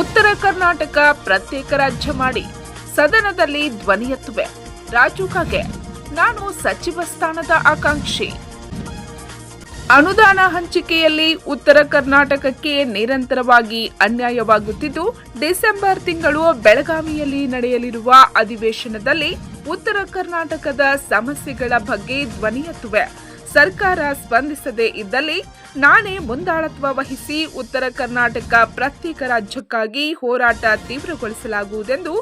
ಉತ್ತರ ಕರ್ನಾಟಕ ಪ್ರತ್ಯೇಕ ರಾಜ್ಯ ಮಾಡಿ ಸದನದಲ್ಲಿ ಧ್ವನಿ ಎತ್ತುವೆ. ರಾಜು ಕಾಗೆ, ನಾನು ಸಚಿವ ಸ್ಥಾನದ ಆಕಾಂಕ್ಷಿ. ಅನುದಾನ ಹಂಚಿಕೆಯಲ್ಲಿ ಉತ್ತರ ಕರ್ನಾಟಕಕ್ಕೆ ನಿರಂತರವಾಗಿ ಅನ್ಯಾಯವಾಗುತ್ತಿದ್ದು, ಡಿಸೆಂಬರ್ ತಿಂಗಳು ಬೆಳಗಾವಿಯಲ್ಲಿ ನಡೆಯಲಿರುವ ಅಧಿವೇಶನದಲ್ಲಿ ಉತ್ತರ ಕರ್ನಾಟಕದ ಸಮಸ್ಯೆಗಳ ಬಗ್ಗೆ ಧ್ವನಿ ಎತ್ತುವೆ. ಸರ್ಕಾರ ಸ್ಪಂದಿಸದೇ ಇದ್ದಲ್ಲಿ ನಾನೇ ಮುಂದಾಳತ್ವ ವಹಿಸಿ ಉತ್ತರ ಕರ್ನಾಟಕ ಪ್ರತ್ಯೇಕ ರಾಜ್ಯಕ್ಕಾಗಿ ಹೋರಾಟ ತೀವ್ರಗೊಳಿಸಲಾಗುವುದೆಂದು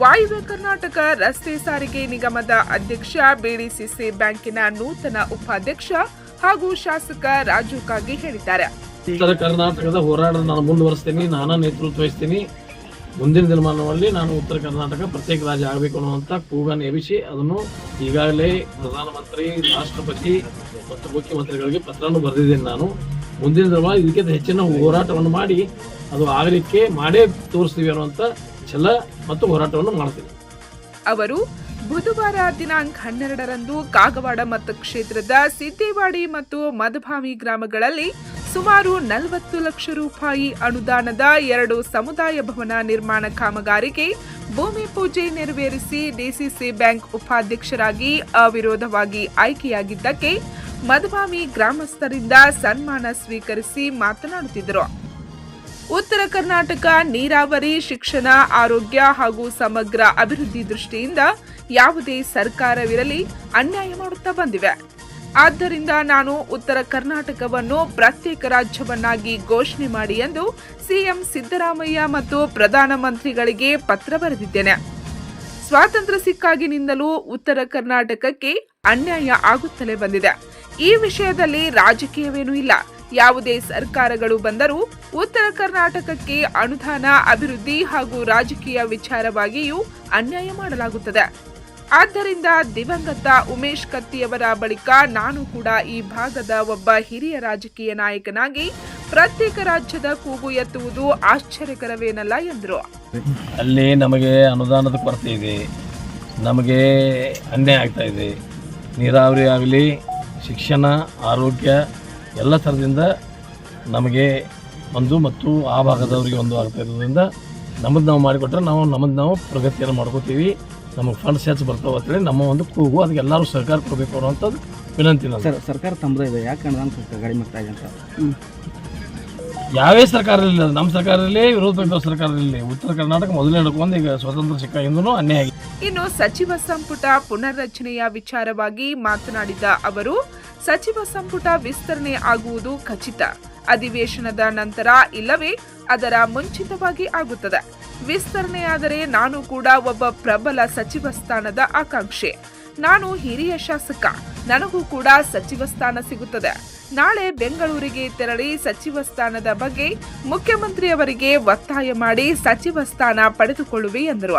ವಾಯುವ್ಯ ಕರ್ನಾಟಕ ರಸ್ತೆ ಸಾರಿಗೆ ನಿಗಮದ ಅಧ್ಯಕ್ಷ ಬಿಡಿಸಿಸಿ ಬ್ಯಾಂಕಿನ ನೂತನ ಉಪಾಧ್ಯಕ್ಷ ಹಾಗೂ ಶಾಸಕ ರಾಜು ಕಾಗಿ ಹೇಳಿದ್ದಾರೆ. ಉತ್ತರ ಕರ್ನಾಟಕದ ಹೋರಾಟ ನಾನು ಮುಂದುವರಿಸ್ತೀನಿ, ನಾನು ನೇತೃತ್ವ ವಹಿಸ್ತೀನಿ. ಮುಂದಿನ ದಿನಮಾನದಲ್ಲಿ ನಾನು ಉತ್ತರ ಕರ್ನಾಟಕ ಪ್ರತ್ಯೇಕ ರಾಜ್ಯ ಆಗಬೇಕು ಅನ್ನುವಂಥ ಕೂಗನ್ನು ಎಬ್ಬಿಸಿ ಅದನ್ನು ಈಗಾಗಲೇ ಪ್ರಧಾನಮಂತ್ರಿ, ರಾಷ್ಟ್ರಪತಿ ಮತ್ತು ಮುಖ್ಯಮಂತ್ರಿಗಳಿಗೆ ಪತ್ರವನ್ನು ಬರೆದಿದ್ದೇನೆ ನಾನು. ಮುಂದಿನ ದಿನಮಾನ ಇದಕ್ಕಿಂತ ಹೆಚ್ಚಿನ ಹೋರಾಟವನ್ನು ಮಾಡಿ, ಅದು ಆಗಲಿಕ್ಕೆ ಮಾಡೇ ತೋರಿಸ್ತೀವಿ ಅನ್ನುವಂಥ ಛಲ ಮತ್ತು ಹೋರಾಟವನ್ನು ಮಾಡ್ತೀವಿ. ಅವರು ಬುಧವಾರ ದಿನಾಂಕ ಹನ್ನೆರಡರಂದು ಕಾಗವಾಡ ಮತಕ್ಷೇತ್ರದ ಸಿದ್ದೇವಾಡಿ ಮತ್ತು ಮಧುಭಾವಿ ಗ್ರಾಮಗಳಲ್ಲಿ ಸುಮಾರು ನಲವತ್ತು ಲಕ್ಷ ರೂಪಾಯಿ ಅನುದಾನದ ಎರಡು ಸಮುದಾಯ ಭವನ ನಿರ್ಮಾಣ ಕಾಮಗಾರಿಗೆ ಭೂಮಿ ಪೂಜೆ ನೆರವೇರಿಸಿ ಡಿಸಿಸಿ ಬ್ಯಾಂಕ್ ಉಪಾಧ್ಯಕ್ಷರಾಗಿ ಅವಿರೋಧವಾಗಿ ಆಯ್ಕೆಯಾಗಿದ್ದಕ್ಕೆ ಮಧುಬಾಮಿ ಗ್ರಾಮಸ್ಥರಿಂದ ಸನ್ಮಾನ ಸ್ವೀಕರಿಸಿ ಮಾತನಾಡುತ್ತಿದ್ದರು. ಉತ್ತರ ಕರ್ನಾಟಕ ನೀರಾವರಿ, ಶಿಕ್ಷಣ, ಆರೋಗ್ಯ ಹಾಗೂ ಸಮಗ್ರ ಅಭಿವೃದ್ಧಿ ದೃಷ್ಟಿಯಿಂದ ಯಾವುದೇ ಸರ್ಕಾರವಿರಲಿ ಅನ್ಯಾಯ ಮಾಡುತ್ತಾ ಬಂದಿವೆ. ಆದ್ದರಿಂದ ನಾನು ಉತ್ತರ ಕರ್ನಾಟಕವನ್ನು ಪ್ರತ್ಯೇಕ ರಾಜ್ಯವನ್ನಾಗಿ ಘೋಷಣೆ ಮಾಡಿ ಎಂದು ಸಿಎಂ ಸಿದ್ದರಾಮಯ್ಯ ಮತ್ತು ಪ್ರಧಾನಮಂತ್ರಿಗಳಿಗೆ ಪತ್ರ ಬರೆದಿದ್ದೇನೆ. ಸ್ವಾತಂತ್ರ್ಯ ಸಿಕ್ಕಾಗಿನಿಂದಲೂ ಉತ್ತರ ಕರ್ನಾಟಕಕ್ಕೆ ಅನ್ಯಾಯ ಆಗುತ್ತಲೇ ಬಂದಿದೆ. ಈ ವಿಷಯದಲ್ಲಿ ರಾಜಕೀಯವೇನೂ ಇಲ್ಲ. ಯಾವುದೇ ಸರ್ಕಾರಗಳು ಬಂದರೂ ಉತ್ತರ ಕರ್ನಾಟಕಕ್ಕೆ ಅನುದಾನ, ಅಭಿವೃದ್ಧಿ ಹಾಗೂ ರಾಜಕೀಯ ವಿಚಾರವಾಗಿಯೂ ಅನ್ಯಾಯ ಮಾಡಲಾಗುತ್ತದೆ. ಆದ್ದರಿಂದ ದಿವಂಗತ ಉಮೇಶ್ ಕತ್ತಿಯವರ ಬಳಿಕ ನಾನು ಕೂಡ ಈ ಭಾಗದ ಒಬ್ಬ ಹಿರಿಯ ರಾಜಕೀಯ ನಾಯಕನಾಗಿ ಪ್ರತ್ಯೇಕ ರಾಜ್ಯದ ಕೂಗು ಎತ್ತುವುದು ಆಶ್ಚರ್ಯಕರವೇನಲ್ಲ ಎಂದರು. ಅಲ್ಲಿ ನಮಗೆ ಅನುದಾನದ ಕೊರತೆ ಇದೆ. ನಮಗೆ ಅನ್ಯಾಯ ಆಗ್ತಾ ಇದೆ. ನೀರಾವರಿ ಆಗಲಿ, ಶಿಕ್ಷಣ, ಆರೋಗ್ಯ ಎಲ್ಲ ಥರದಿಂದ ನಮಗೆ ಒಂದು ಮತ್ತು ಆ ಭಾಗದವರಿಗೆ ಒಂದು ಆಗ್ತಾ ಇರೋದ್ರಿಂದ ನಮ್ಮದು ನಾವು ಮಾಡಿಕೊಟ್ರೆ ನಾವು ನಮ್ಮದು ನಾವು ಪ್ರಗತಿಯನ್ನು ಮಾಡ್ಕೋತೀವಿ. ನಮಗೆ ಫಂಡ್ಸ್ ಹೆಚ್ಚು ಬರ್ತಾವೆ ಅಂತೇಳಿ ನಮ್ಮ ಒಂದು ಕೂಗು. ಅದಕ್ಕೆ ಎಲ್ಲರೂ ಸರ್ಕಾರ ಕೊಡಬೇಕು ಅನ್ನೋಂಥದ್ದು ವಿನಂತಿ ನಾನು ಸರ್ ಸರ್ಕಾರ ತಮ್ಮದೇ ಇದೆ. ಯಾಕೆ ಅನುದಾನ ಕ- ಕಡಿಮೆ ಆಗ್ತಾ ಇದೆ ಅಂತ? ಯಾವೇ ಸರ್ಕಾರ ಇಲ್ಲ ಅದು ನಮ್ಮ ಸರ್ಕಾರದಲ್ಲಿ ಇರಲಿ ವಿರೋಧ ಪಕ್ಷದ ಸರ್ಕಾರದಲ್ಲಿ ಇರಲಿ ಉತ್ತರ ಕರ್ನಾಟಕ ಮೊದಲನೇ ಹಿಡ್ಕೊಂಡು ಈಗ ಸ್ವತಂತ್ರ ಸಿಕ್ಕಾಗಿಂದನೂ ಅನ್ಯಾಯ ಆಗಿದೆ ಇನ್ನು ಸಚಿವ ಸಂಪುಟ ಪುನರ್ರಚನೆಯ ವಿಚಾರವಾಗಿ ಮಾತನಾಡಿದ ಅವರು ಸಚಿವ ಸಂಪುಟ ವಿಸ್ತರಣೆ ಆಗುವುದು ಖಚಿತ. ಅಧಿವೇಶನದ ನಂತರ ಇಲ್ಲವೇ ಅದರ ಮುಂಚಿತವಾಗಿ ಆಗುತ್ತದೆ. ವಿಸ್ತರಣೆಯಾದರೆ ನಾನು ಕೂಡ ಒಬ್ಬ ಪ್ರಬಲ ಸಚಿವ ಸ್ಥಾನದ ಆಕಾಂಕ್ಷೆ. ನಾನು ಹಿರಿಯ ಶಾಸಕ, ನನಗೂ ಕೂಡ ಸಚಿವ ಸ್ಥಾನ ಸಿಗುತ್ತದೆ. ನಾಳೆ ಬೆಂಗಳೂರಿಗೆ ತೆರಳಿ ಸಚಿವ ಸ್ಥಾನದ ಬಗ್ಗೆ ಮುಖ್ಯಮಂತ್ರಿಯವರಿಗೆ ಒತ್ತಾಯ ಮಾಡಿ ಸಚಿವ ಸ್ಥಾನ ಪಡೆದುಕೊಳ್ಳುವೆ ಎಂದರು.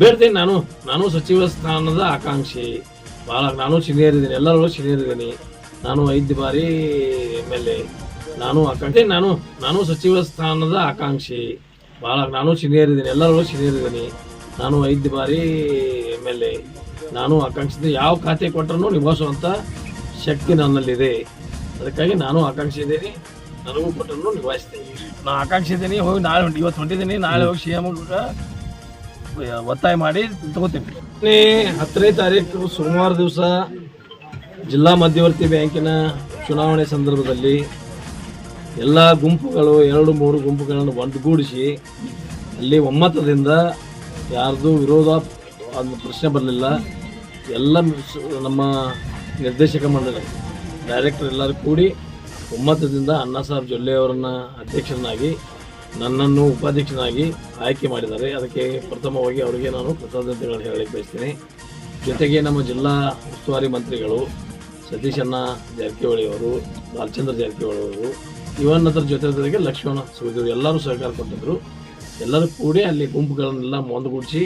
ಬೇಡ್ತೀನಿ ನಾನು ನಾನು ಸಚಿವ ಸ್ಥಾನದ ಆಕಾಂಕ್ಷಿ. ಭಾಳ ನಾನು ಸೀನಿಯರ್ ಇದ್ದೀನಿ, ಎಲ್ಲರೂ ಸೀನಿಯರ್ ಇದ್ದೀನಿ. ನಾನು ಐದು ಬಾರಿ ಎಂ ಎಲ್ ಎ ನಾನು ಆಕಾಂಕ್ಷಿ, ನಾನು ನಾನು ಸಚಿವ ಸ್ಥಾನದ ಆಕಾಂಕ್ಷಿ. ಭಾಳ ನಾನು ಸೀನಿಯರ್ ಇದ್ದೀನಿ ಎಲ್ಲರೂ ಸೀನಿಯರ್ ಇದ್ದೀನಿ ನಾನು ಐದು ಬಾರಿ ಎಂ ಎಲ್ ಎ ನಾನು ಆಕಾಂಕ್ಷಿಸಿದ ಯಾವ ಖಾತೆ ಕೊಟ್ಟರೂ ನಿಭಾಯಿಸುವಂಥ ಶಕ್ತಿ ನನ್ನಲ್ಲಿದೆ. ಅದಕ್ಕಾಗಿ ನಾನು ಆಕಾಂಕ್ಷಿದ್ದೀನಿ ನನಗೂ ಕೊಟ್ಟರು ನಿಭಾಯಿಸ್ತೀನಿ. ನಾನು ಆಕಾಂಕ್ಷಿದ್ದೀನಿ ಹೋಗಿ ನಾಳೆ ಇವತ್ತು ಹೊಂಟಿದ್ದೀನಿ ನಾಳೆ ಹೋಗಿ ಸಿ ಎಂ ಒತ್ತಾಯ ಮಾಡಿ ತಗೋತೀನಿ. ಹತ್ತನೇ ತಾರೀಕು ಸೋಮವಾರ ದಿವಸ ಜಿಲ್ಲಾ ಮಧ್ಯವರ್ತಿ ಬ್ಯಾಂಕಿನ ಚುನಾವಣೆ ಸಂದರ್ಭದಲ್ಲಿ ಎಲ್ಲ ಗುಂಪುಗಳು, ಎರಡು, ಮೂರು ಗುಂಪುಗಳನ್ನು ಒಂದುಗೂಡಿಸಿ ಅಲ್ಲಿ ಒಮ್ಮತದಿಂದ ಯಾರ್ದು ವಿರೋಧ ಅದು ಪ್ರಶ್ನೆ ಬರಲಿಲ್ಲ. ಎಲ್ಲ ನಮ್ಮ ನಿರ್ದೇಶಕ ಮಂಡಳಿ, ಡೈರೆಕ್ಟರ್ ಎಲ್ಲರೂ ಕೂಡಿ ಒಮ್ಮತದಿಂದ ಅಣ್ಣಾ ಸಾಹೇಬ್ ಜೊಲ್ಲೆ ಅವರನ್ನು ಅಧ್ಯಕ್ಷರನ್ನಾಗಿ, ನನ್ನನ್ನು ಉಪಾಧ್ಯಕ್ಷನಾಗಿ ಆಯ್ಕೆ ಮಾಡಿದ್ದಾರೆ. ಅದಕ್ಕೆ ಪ್ರಥಮವಾಗಿ ಅವರಿಗೆ ನಾನು ಕೃತಜ್ಞತೆಗಳನ್ನು ಹೇಳಲಿಕ್ಕೆ ಬಯಸ್ತೀನಿ. ಜೊತೆಗೆ ನಮ್ಮ ಜಿಲ್ಲಾ ಉಸ್ತುವಾರಿ ಮಂತ್ರಿಗಳು ಸತೀಶಣ್ಣ ಜಾರಕಿಹೊಳಿ ಅವರು ಬಾಲಚಂದ್ರ ಜಾರಕಿಹೊಳಿ ಅವರು ಇವನ್ ಅದರ ಜೊತೆ ಜೊತೆಗೆ ಲಕ್ಷ್ಮಣ ಸುಗಿದ್ರು ಎಲ್ಲರೂ ಸಹಕಾರ ಕೊಟ್ಟಿದ್ರು. ಎಲ್ಲರೂ ಕೂಡಿ ಅಲ್ಲಿ ಗುಂಪುಗಳನ್ನೆಲ್ಲ ಒಂದುಗೂಡಿಸಿ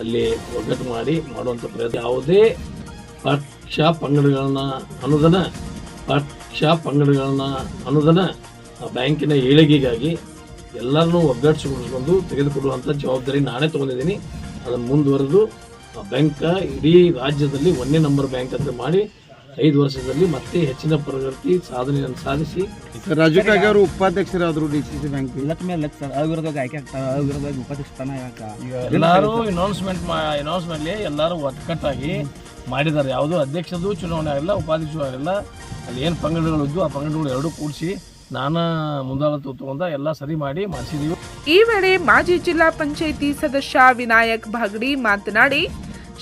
ಅಲ್ಲಿ ಒಗ್ಗಟ್ಟು ಮಾಡಿ ಮಾಡುವಂಥ ಪ್ರಯತ್ನ. ಯಾವುದೇ ಪಕ್ಷ ಪಂಗಡಗಳನ್ನ ಅನುದಾನ, ಪಕ್ಷ ಪಂಗಡಗಳನ್ನ ಅನುದಾನ ಆ ಬ್ಯಾಂಕಿನ ಏಳಿಗೆಗಾಗಿ ಎಲ್ಲರನ್ನೂ ಒಗ್ಗಟ್ಟಿಸಿಕೊಂಡು ತೆಗೆದುಕೊಡುವಂಥ ಜವಾಬ್ದಾರಿ ನಾನೇ ತೊಗೊಂಡಿದ್ದೀನಿ. ಅದನ್ನು ಮುಂದುವರೆದು ಆ ಬ್ಯಾಂಕ್ ಇಡೀ ರಾಜ್ಯದಲ್ಲಿ ಒಂದೇ ನಂಬರ್ ಬ್ಯಾಂಕ್ ಅಂತ ಮಾಡಿ ಐದು ವರ್ಷದಲ್ಲಿ ಮತ್ತೆ ಹೆಚ್ಚಿನ ಪ್ರಗತಿ ಸಾಧನೆಯನ್ನು ಸಾಧಿಸಿ ರಾಜು ಕಾಗೆ ಅವರು ಉಪಾಧ್ಯಕ್ಷರಾದ್ರು ಡಿ ಸಿ ಸಿ ಬ್ಯಾಂಕ್ ಇಲ್ಲತ್ತ ಮೇಲೆ ಸರ್ ಆಯ್ಕೆ ಆಗ್ತಾರೆ ಅವಿರೋಧವಾಗಿ ಉಪಾಧ್ಯಕ್ಷ ಸ್ಥಾನ ಯಾಕೆ? ಎಲ್ಲರೂ ಅನೌನ್ಸ್ಮೆಂಟ್ ಅನೌನ್ಸ್ಮೆಂಟ್ ಎಲ್ಲರೂ ಒಕ್ಕಟ್ಟಾಗಿ ಮಾಡಿದ್ದಾರೆ. ಯಾವುದು ಅಧ್ಯಕ್ಷದು ಚುನಾವಣೆ ಆಗಿಲ್ಲ ಉಪಾಧ್ಯಕ್ಷ ಆಗಿಲ್ಲ ಅಲ್ಲಿ ಏನು ಪಂಗಡಗಳು ಇದ್ದು ಆ ಪಂಗಡಗಳು ಎರಡೂ ಕೂಡಿಸಿ ನಾನಾ ಮುಂದಾಳತ್ವ ತಗೊಂಡ ಎಲ್ಲ ಸರಿ ಮಾಡಿ ಮಾಡಿಸಿದೀವಿ. ಈ ವೇಳೆ ಮಾಜಿ ಜಿಲ್ಲಾ ಪಂಚಾಯಿತಿ ಸದಸ್ಯ ವಿನಾಯಕ್ ಭಾಗಡಿ ಮಾತನಾಡಿ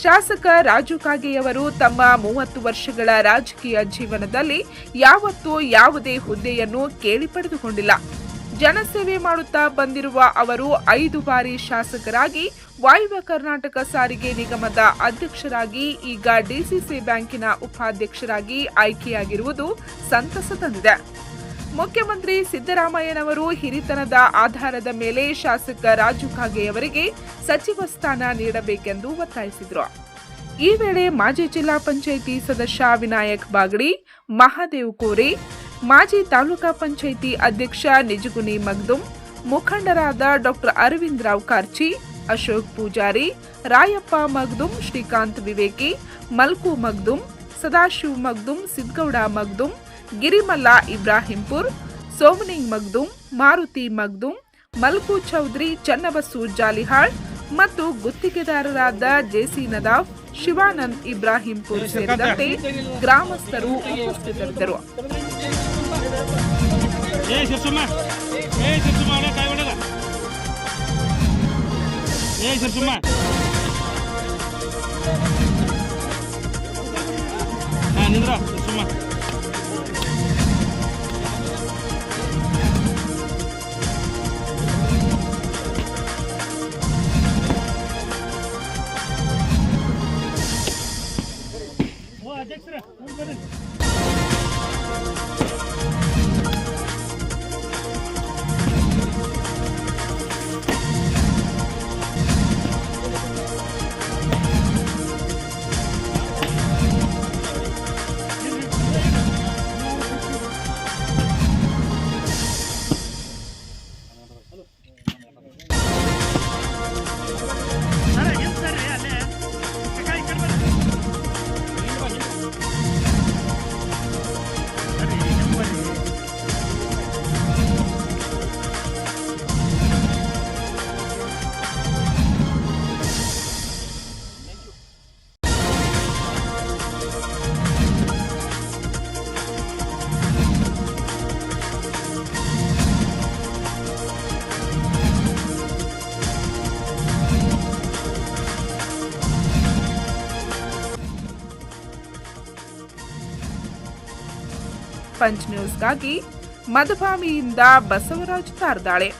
ಶಾಸಕ ರಾಜು ಕಾಗೆಯವರು ತಮ್ಮ ಮೂವತ್ತು ವರ್ಷಗಳ ರಾಜಕೀಯ ಜೀವನದಲ್ಲಿ ಯಾವತ್ತೂ ಯಾವುದೇ ಹುದ್ದೆಯನ್ನು ಕೇಳಿ ಪಡೆದುಕೊಂಡಿಲ್ಲ ಜನಸೇವೆ ಮಾಡುತ್ತಾ ಬಂದಿರುವ ಅವರು ಐದು ಬಾರಿ ಶಾಸಕರಾಗಿ, ವಾಯುವ್ಯ ಕರ್ನಾಟಕ ಸಾರಿಗೆ ನಿಗಮದ ಅಧ್ಯಕ್ಷರಾಗಿ, ಈಗ ಡಿಸಿಸಿ ಬ್ಯಾಂಕಿನ ಉಪಾಧ್ಯಕ್ಷರಾಗಿ ಆಯ್ಕೆಯಾಗಿರುವುದು ಸಂತಸ ತಂದಿದೆ. ಮುಖ್ಯಮಂತ್ರಿ ಸಿದ್ದರಾಮಯ್ಯನವರು ಹಿರಿತನದ ಆಧಾರದ ಮೇಲೆ ಶಾಸಕ ರಾಜು ಖಾಗೆಯವರಿಗೆ ಸಚಿವ ಸ್ಥಾನ ನೀಡಬೇಕೆಂದು ಒತ್ತಾಯಿಸಿದರು. ಈ ವೇಳೆ ಮಾಜಿ ಜಿಲ್ಲಾ ಪಂಚಾಯಿತಿ ಸದಸ್ಯ ವಿನಾಯಕ್ ಬಾಗಡಿ, ಮಹಾದೇವ್ ಕೋರೆ, ಮಾಜಿ ತಾಲೂಕಾ ಪಂಚಾಯಿತಿ ಅಧ್ಯಕ್ಷ ನಿಜಗುನಿ ಮಗ್ದುಂ, ಮುಖಂಡರಾದ ಡಾಕ್ಟರ್ ಅರವಿಂದ್ ರಾವ್ ಕಾರ್ಚಿ, ಅಶೋಕ್ ಪೂಜಾರಿ, ರಾಯಪ್ಪ ಮಗ್ದುಂ, ಶ್ರೀಕಾಂತ್ ವಿವೇಕಿ, ಮಲ್ಕು ಮಗ್ದುಂ, ಸದಾಶಿವ್ ಮಗ್ದುಂ ಸಿದ್ಗೌಡ ಮಗ್ದುಂ ಗಿರಿಮಲ್ಲ ಇಬ್ರಾಹಿಂಪುರ್, ಸೋಮನಿಂಗ್ ಮಗ್ದುಂ, ಮಾರುತಿ ಮಗ್ದುಂ, ಮಲ್ಕು ಚೌಧರಿ ಚನ್ನಬಸು ಜಾಲಿಹಾಳ್ ಮತ್ತು ಗುತ್ತಿಗೆದಾರರಾದ ಜೆಸಿ ನದಾವ್, ಶಿವಾನಂದ್ ಇಬ್ರಾಹಿಂಪುರ್ ಸೇರಿದಂತೆ ಗ್ರಾಮಸ್ಥರು ಉಪಸ್ಥಿತರಿದ್ದರು. ನಿಂದ್ರ ಶಿರ್ಸುಮ್ಮ. ಪಂಚ್ ನ್ಯೂಸ್ಗಾಗಿ ಮಧುಭಾಮಿಯಿಂದ ಬಸವರಾಜ್ ತಾರ್ದಾಳೆ.